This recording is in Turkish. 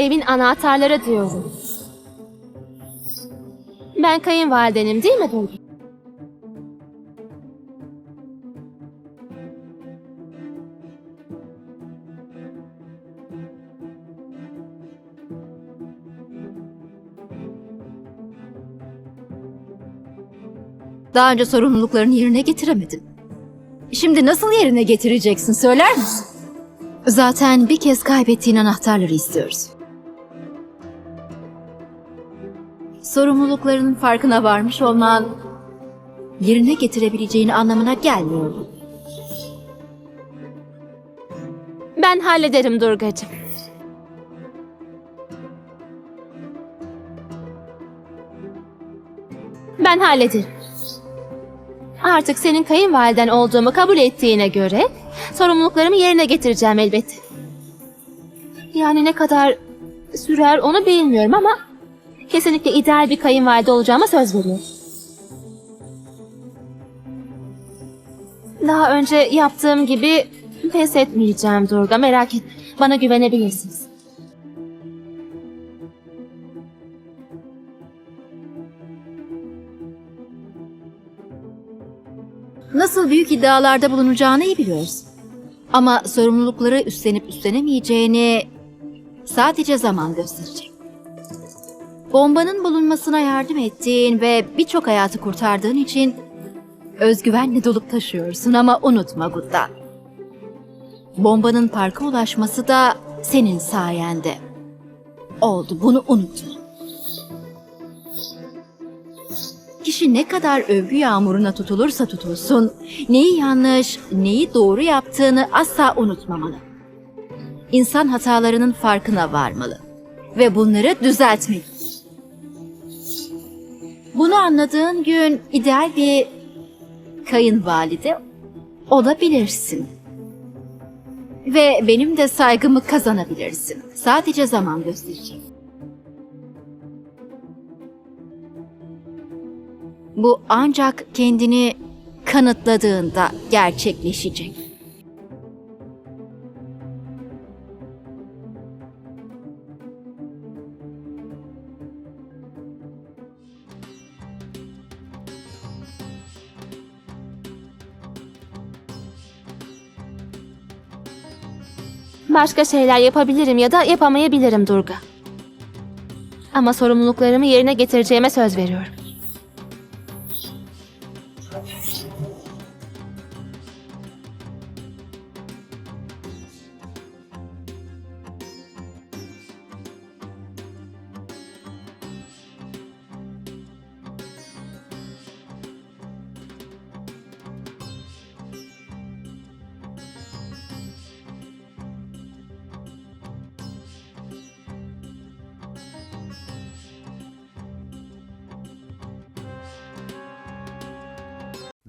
Evin anahtarları diyorum. Ben kayınvalidenim değil mi Duygu? Daha önce sorumluluklarını yerine getiremedin. Şimdi nasıl yerine getireceksin söyler misin? Zaten bir kez kaybettiğin anahtarları istiyoruz. Sorumluluklarının farkına varmış olman yerine getirebileceğini anlamına gelmiyor bu. Ben hallederim Durgacığım. Ben hallederim. Artık senin kayınvaliden olduğumu kabul ettiğine göre sorumluluklarımı yerine getireceğim elbette. Yani ne kadar sürer onu bilmiyorum ama kesinlikle ideal bir kayınvalide olacağıma söz veriyorum. Daha önce yaptığım gibi pes etmeyeceğim Durga merak etme. Bana güvenebilirsiniz. Nasıl büyük iddialarda bulunacağını iyi biliyoruz. Ama sorumlulukları üstlenip üstlenemeyeceğini sadece zaman gösterecek. Bombanın bulunmasına yardım ettiğin ve birçok hayatı kurtardığın için özgüvenle dolup taşıyorsun ama unutma Gudda. Bombanın parka ulaşması da senin sayende. Oldu bunu unutma. Kişi ne kadar övgü yağmuruna tutulursa tutulsun, neyi yanlış, neyi doğru yaptığını asla unutmamalı. İnsan hatalarının farkına varmalı ve bunları düzeltmeli. Bunu anladığın gün ideal bir kayınvalide olabilirsin. Ve benim de saygımı kazanabilirsin. Sadece zaman gösterecek. Bu ancak kendini kanıtladığında gerçekleşecek. Başka şeyler yapabilirim ya da yapamayabilirim Durga. Ama sorumluluklarımı yerine getireceğime söz veriyorum.